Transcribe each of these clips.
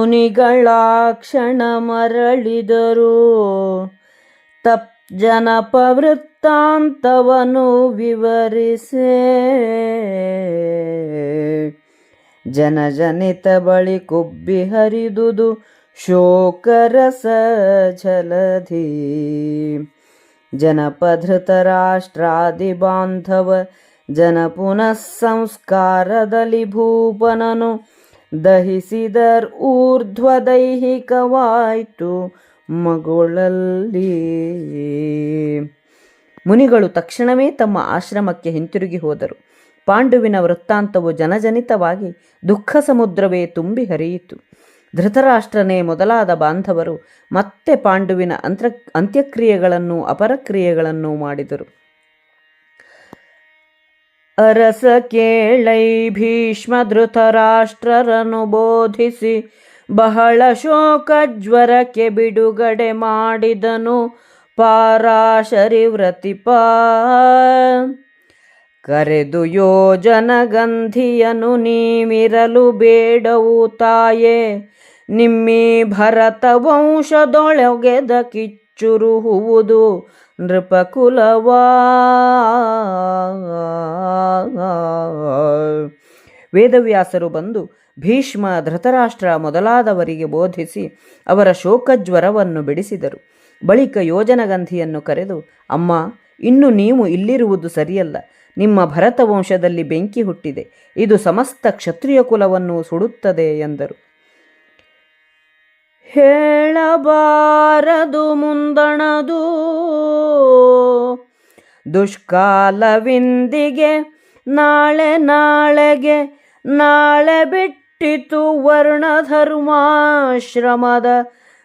ಮುನಿಗಳ ಕ್ಷಣ ಮರಳಿದರು. ತಪ್ ಜನಪ ವೃತ್ತಾಂತವನು ವಿವರಿಸೆ. ಜನಜನಿತ ಬಳಿ ಕುಬ್ಬಿ ಹರಿದುದು ಶೋಕರಸ ಝಲಧಿ ಜನಪಧೃತ ರಾಷ್ಟ್ರಾದಿ ಬಾಂಧವ ಜನ ಪುನಃ ಸಂಸ್ಕಾರದಲ್ಲಿ ಭೂಪನನು ದಹಿಸಿದರ್ ಊರ್ಧ್ವ ದೈಹಿಕವಾಯಿತು ಮಗುಳಲ್ಲಿ. ಮುನಿಗಳು ತಕ್ಷಣವೇ ತಮ್ಮ ಆಶ್ರಮಕ್ಕೆ ಹಿಂತಿರುಗಿ ಹೋದರು. ಪಾಂಡುವಿನ ವೃತ್ತಾಂತವು ಜನಜನಿತವಾಗಿ ದುಃಖ ಸಮುದ್ರವೇ ತುಂಬಿ ಹರಿಯಿತು. ಧೃತರಾಷ್ಟ್ರನೇ ಮೊದಲಾದ ಬಾಂಧವರು ಮತ್ತೆ ಪಾಂಡುವಿನ ಅಂತ್ರ ಅಂತ್ಯಕ್ರಿಯೆಗಳನ್ನು ಅಪರಕ್ರಿಯೆಗಳನ್ನು ಮಾಡಿದರು. ಅರಸ ಕೇಳೈ ಭೀಷ್ಮ ಧೃತರಾಷ್ಟ್ರರನ್ನು ಬೋಧಿಸಿ ಬಹಳ ಶೋಕ ಜ್ವರಕ್ಕೆ ಬಿಡುಗಡೆ ಮಾಡಿದನು ಪಾರಾಶರಿ ವ್ರತಿಪ. ಕರೆದು ಯೋಜನ ಗಂಧಿಯನು ನೀವಿರಲು ಬೇಡವು ತಾಯೇ, ನಿಮ್ಮಿ ಭರತ ವಂಶದೊಳಗೆದ ಕಿಚ್ಚುರುಹುವುದು ನೃಪಕುಲವಾ. ವೇದವ್ಯಾಸರು ಬಂದು ಭೀಷ್ಮ ಧೃತರಾಷ್ಟ್ರ ಮೊದಲಾದವರಿಗೆ ಬೋಧಿಸಿ ಅವರ ಶೋಕಜ್ವರವನ್ನು ಬಿಡಿಸಿದರು. ಬಳಿಕ ಯೋಜನಗಂಧಿಯನ್ನು ಕರೆದು, ಅಮ್ಮ, ಇನ್ನು ನೀವು ಇಲ್ಲಿರುವುದು ಸರಿಯಲ್ಲ. ನಿಮ್ಮ ಭರತ ವಂಶದಲ್ಲಿ ಬೆಂಕಿ ಹುಟ್ಟಿದೆ. ಇದು ಸಮಸ್ತ ಕ್ಷತ್ರಿಯ ಕುಲವನ್ನು ಸುಡುತ್ತದೆ ಎಂದರು. ಹೇಳಬಾರದು ಮುಂದಣದು. ದುಷ್ಕಾಲವಿಂದಿಗೆ ನಾಳೆ ನಾಳೆಗೆ ನಾಳೆ ಬಿಟ್ಟಿತು ವರ್ಣಧರ್ಮಾಶ್ರಮದ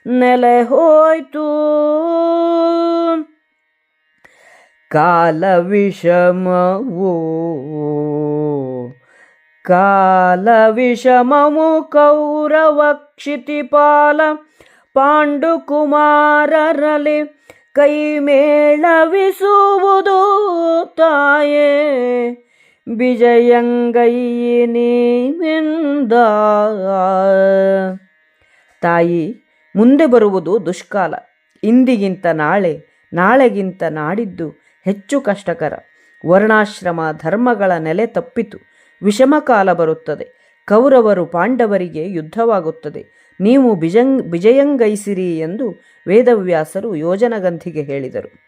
ನೆಲೆ ಹೋಯ್ತು. ಕಾಲ ವಿಷಮವು ಕೌರವ ಕ್ಷಿತಿಪಾಲ ಪಾಂಡುಕುಮಾರರಲ್ಲಿ ಕೈ ಮೇಳವಿಸುವುದು ತಾಯೇ. ಬಿಜಯಂಗೈನಿಂದ ತಾಯಿ, ಮುಂದೆ ಬರುವುದು ದುಷ್ಕಾಲ. ಇಂದಿಗಿಂತ ನಾಳೆ, ನಾಳೆಗಿಂತ ನಾಡಿದ್ದು ಹೆಚ್ಚು ಕಷ್ಟಕರ. ವರ್ಣಾಶ್ರಮ ಧರ್ಮಗಳ ನೆಲೆ ತಪ್ಪಿತು. ವಿಷಮಕಾಲ ಬರುತ್ತದೆ. ಕೌರವರು ಪಾಂಡವರಿಗೆ ಯುದ್ಧವಾಗುತ್ತದೆ. ನೀವು ಬಿಜಂಗ್ ವಿಜಯಂಗೈಸಿರಿ ಎಂದು ವೇದವ್ಯಾಸರು ಯೋಜನಗಂಧಿಗೆ ಹೇಳಿದರು.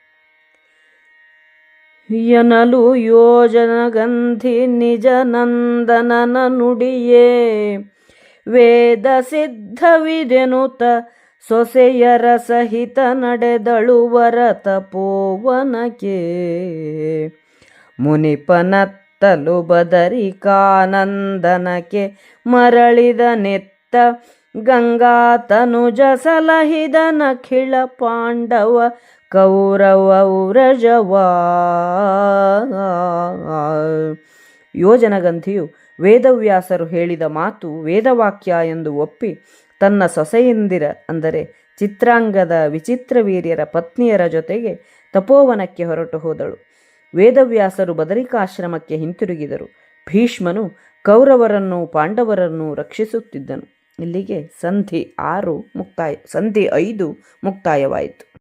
ಎನಲು ಯೋಜನಗಂಧಿ ನಿಜ ನಂದನನ ನುಡಿಯೇ. ವೇದ ಸಿದ್ಧವಿದೆನುತ ಸೊಸೆಯರ ಸಹಿತ ನಡೆದಳು ವರತ ಪೋವನಕ್ಕೆ ಮುನಿಪನತ್ತಲು ಬದರಿಕಾನಂದನಕ್ಕೆ ಮರಳಿದ ನೆತ್ತ ಗಂಗಾ ತನುಜ ಸಲಹಿದ ನಖಿಳ ಪಾಂಡವ ಕೌರವ ಉರಜವಾ. ಯೋಜನಗಂಧಿಯು ವೇದವ್ಯಾಸರು ಹೇಳಿದ ಮಾತು ವೇದವಾಕ್ಯ ಎಂದು ಒಪ್ಪಿ ತನ್ನ ಸೊಸೆಯಂದಿರ ಅಂದರೆ ಚಿತ್ರಾಂಗದ ವಿಚಿತ್ರ ವೀರ್ಯರ ಪತ್ನಿಯರ ಜೊತೆಗೆ ತಪೋವನಕ್ಕೆ ಹೊರಟು ಹೋದಳು. ವೇದವ್ಯಾಸರು ಬದರಿಕಾಶ್ರಮಕ್ಕೆ ಹಿಂತಿರುಗಿದರು. ಭೀಷ್ಮನು ಕೌರವರನ್ನು ಪಾಂಡವರನ್ನು ರಕ್ಷಿಸುತ್ತಿದ್ದನು. ಇಲ್ಲಿಗೆ ಸಂಧಿ ಆರು ಮುಕ್ತಾಯ ಸಂಧಿ ಐದು ಮುಕ್ತಾಯವಾಯಿತು.